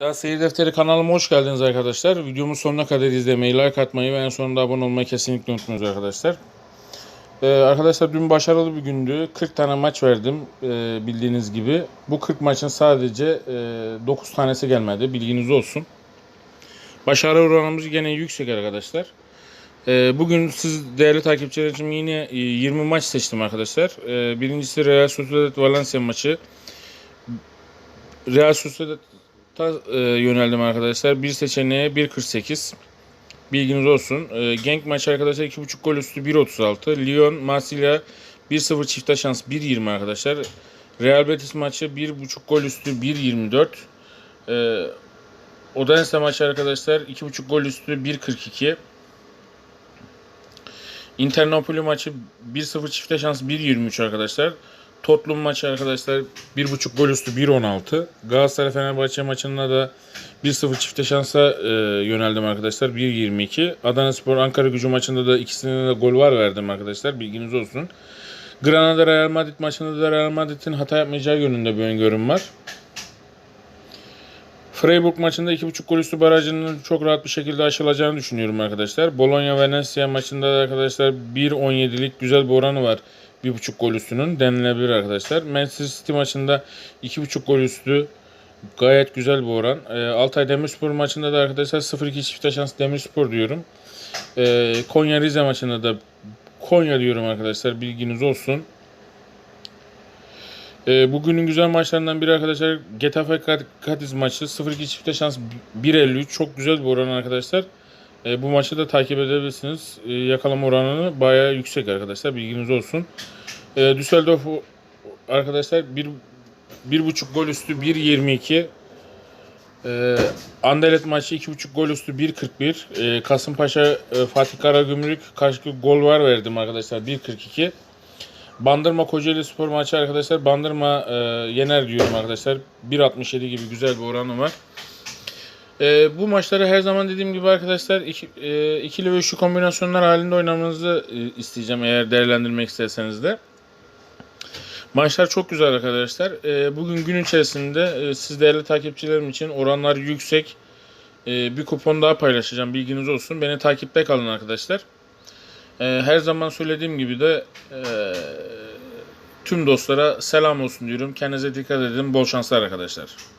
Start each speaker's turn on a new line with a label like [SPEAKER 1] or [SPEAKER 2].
[SPEAKER 1] Daha Seyir Defteri kanalıma hoş geldiniz arkadaşlar. Videomun sonuna kadar izlemeyi, like atmayı ve en sonunda abone olmayı kesinlikle unutmayınız arkadaşlar. Ee, arkadaşlar dün başarılı bir gündü. 40 tane maç verdim ee, bildiğiniz gibi. Bu 40 maçın sadece e, 9 tanesi gelmedi. Bilginiz olsun. Başarı oranımız gene yüksek arkadaşlar. Ee, bugün siz değerli takipçiler için yine e, 20 maç seçtim arkadaşlar. Ee, birincisi Real Sociedad Valencia maçı. Real Sociedad'a e, yöneldim arkadaşlar. Bir seçeneğe 1.48. Bilginiz olsun. E, Genk maçı arkadaşlar 2.5 gol üstü 1.36. Lyon Marsilya 1-0 çifte şans 1.20 arkadaşlar. Real Betis maçı 1.5 gol üstü 1.24. E, Odense maçı arkadaşlar 2.5 gol üstü 1.42. Inter Napoli maçı 1-0 çifte şans 1.23 arkadaşlar. Tottenham maçı arkadaşlar 1.5 gol üstü 1.16. Galatasaray Fenerbahçe maçında da 1-0 çifte şansa e, yöneldim arkadaşlar 1.22. Adana Spor Ankara Gücü maçında da ikisine de gol var verdim arkadaşlar bilginiz olsun. Granada Real Madrid maçında da Real Madrid'in hata yapmayacağı yönünde bir öngörüm var. Freiburg maçında 2.5 gol üstü barajının çok rahat bir şekilde aşılacağını düşünüyorum arkadaşlar. Bologna Venezia maçında da arkadaşlar 1.17'lik güzel bir oranı var. 1.5 gol üstünün denilebilir arkadaşlar. Manchester City maçında 2.5 gol üstü gayet güzel bir oran. E, Altay Demirspor maçında da arkadaşlar 0-2 çifte şans Demirspor diyorum. E, Konya Rize maçında da Konya diyorum arkadaşlar bilginiz olsun. E, bugünün güzel maçlarından biri arkadaşlar Getafe Cadiz maçı 0-2 çifte şans 1.53 çok güzel bir oran arkadaşlar. E, bu maçı da takip edebilirsiniz. E, yakalama oranını bayağı yüksek arkadaşlar bilginiz olsun. E, Düsseldorf arkadaşlar 1 1.5 gol üstü 1.22 e, Anderlet maçı 2.5 gol üstü 1.41 e, Kasımpaşa e, Fatih Karagümrük karşı gol var verdim arkadaşlar 1.42 Bandırma Kocaeli Spor maçı arkadaşlar Bandırma e, yener diyorum arkadaşlar 1.67 gibi güzel bir oranı var. E, bu maçları her zaman dediğim gibi arkadaşlar iki, e, ikili ve üçlü kombinasyonlar halinde oynamanızı e, isteyeceğim eğer değerlendirmek isterseniz de. Maçlar çok güzel arkadaşlar. E, bugün gün içerisinde e, siz değerli takipçilerim için oranlar yüksek e, bir kupon daha paylaşacağım. Bilginiz olsun. Beni takipte kalın arkadaşlar. E, her zaman söylediğim gibi de e, tüm dostlara selam olsun diyorum. Kendinize dikkat edin. Bol şanslar arkadaşlar.